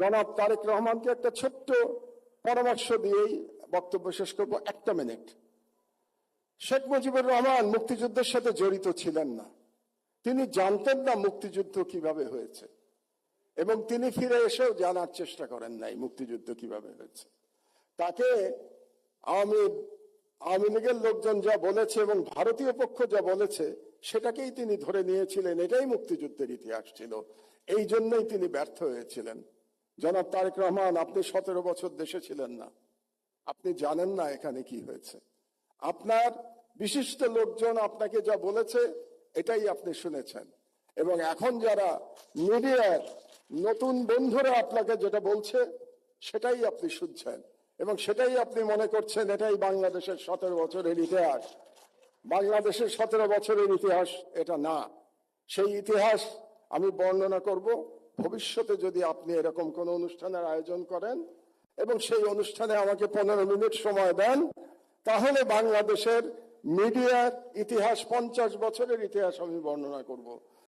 জনাব তারেক রহমানকে একটা ছোট্ট পরামর্শ দিয়েই বক্তব্য শেষ করব একটা মিনিট। শেখ মুজিবুর রহমান মুক্তিযুদ্ধের সাথে জড়িত ছিলেন না। তিনি জানতেন না মুক্তিযুদ্ধ কীভাবে হয়েছে। এবং তিনি ফিরে এসেও জানার চেষ্টা করেন নাই মুক্তিযুদ্ধ কীভাবে হয়েছে। তাকে আওয়ামী আওয়ামী লীগের লোকজন যা বলেছে এবং ভারতীয় পক্ষ যা বলেছে, সেটাকেই তিনি ধরে নিয়েছিলেন। এটাই মুক্তিযুদ্ধের ইতিহাস ছিল। এই জন্যই তিনি ব্যর্থ হয়েছিলেন। জনাব তারেক রহমান, আপনি সতেরো বছর দেশে ছিলেন না। আপনি জানেন না এখানে কি হয়েছে। আপনার বিশিষ্ট লোকজন আপনাকে যা বলেছে, এটাই আপনি শুনেছেন। এবং এখন যারা মিডিয়ার নতুন বন্ধুরা আপনাকে যেটা বলছে, সেটাই আপনি শুনছেন। এবং সেটাই আপনি মনে করছেন, এটাই বাংলাদেশের সতেরো বছরের ইতিহাস। বাংলাদেশের সতেরো বছরের ইতিহাস এটা না। সেই ইতিহাস আমি বর্ণনা করব। ভবিষ্যতে যদি আপনি এরকম কোন অনুষ্ঠানের আয়োজন করেন এবং সেই অনুষ্ঠানে আমাকে পনেরো মিনিট সময় দেন, তাহলে বাংলাদেশের মিডিয়ার ইতিহাস পঞ্চাশ বছরের ইতিহাস আমি বর্ণনা করব।